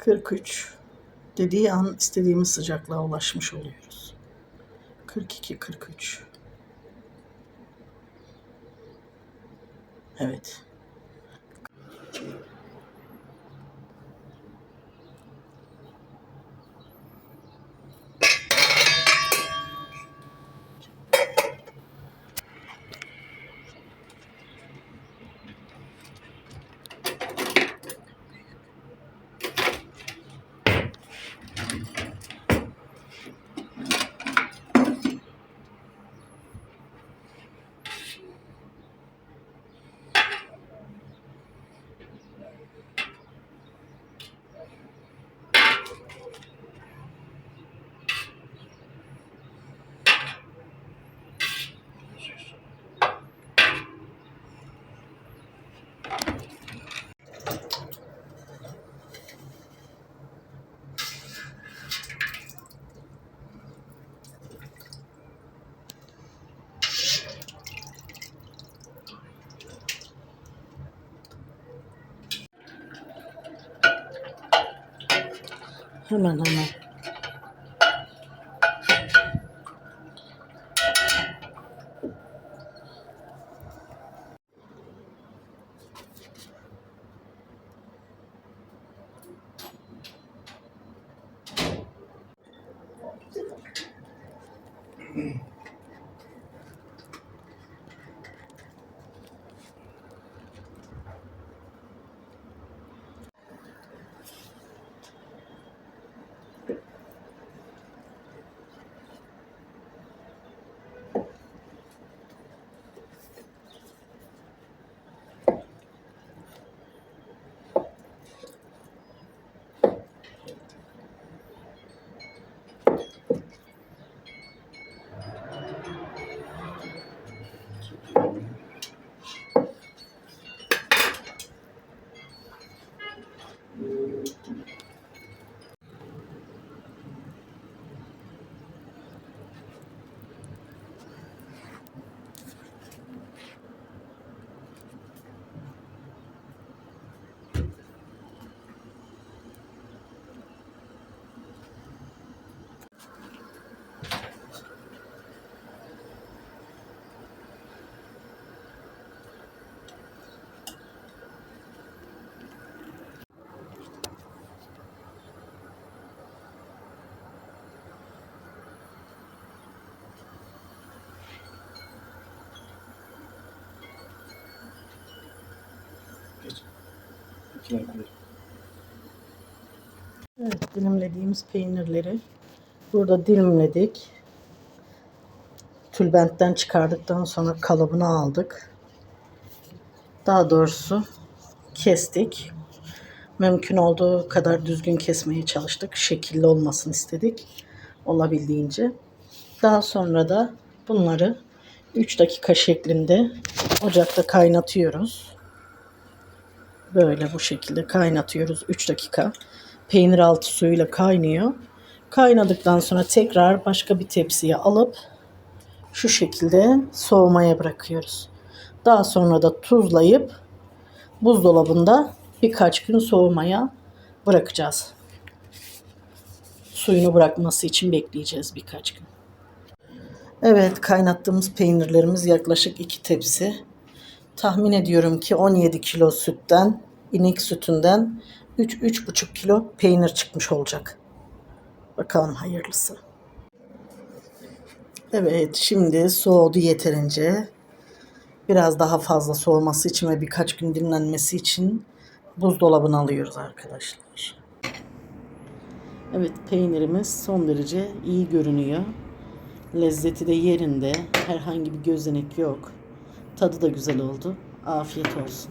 43 dediği an istediğimiz sıcaklığa ulaşmış oluyoruz. 42 43 Evet. どうもど。Evet, dilimlediğimiz peynirleri burada dilimledik. Tülbentten çıkardıktan sonra kalıbını aldık. Daha doğrusu kestik. Mümkün olduğu kadar düzgün kesmeye çalıştık. Şekilli olmasını istedik. Olabildiğince. Daha sonra da bunları 3 dakika şeklinde ocakta kaynatıyoruz. Böyle bu şekilde kaynatıyoruz 3 dakika. Peynir altı suyuyla kaynıyor. Kaynadıktan sonra tekrar başka bir tepsiye alıp şu şekilde soğumaya bırakıyoruz. Daha sonra da tuzlayıp buzdolabında birkaç gün soğumaya bırakacağız. Suyunu bırakması için bekleyeceğiz birkaç gün. Evet kaynattığımız peynirlerimiz yaklaşık 2 tepsi. Tahmin ediyorum ki 17 kilo sütten, inek sütünden 3-3,5 kilo peynir çıkmış olacak. Bakalım hayırlısı. Evet şimdi soğudu yeterince. Biraz daha fazla soğuması için ve birkaç gün dinlenmesi için buzdolabına alıyoruz arkadaşlar. Evet peynirimiz son derece iyi görünüyor. Lezzeti de yerinde. Herhangi bir gözenek yok. Tadı da güzel oldu. Afiyet olsun.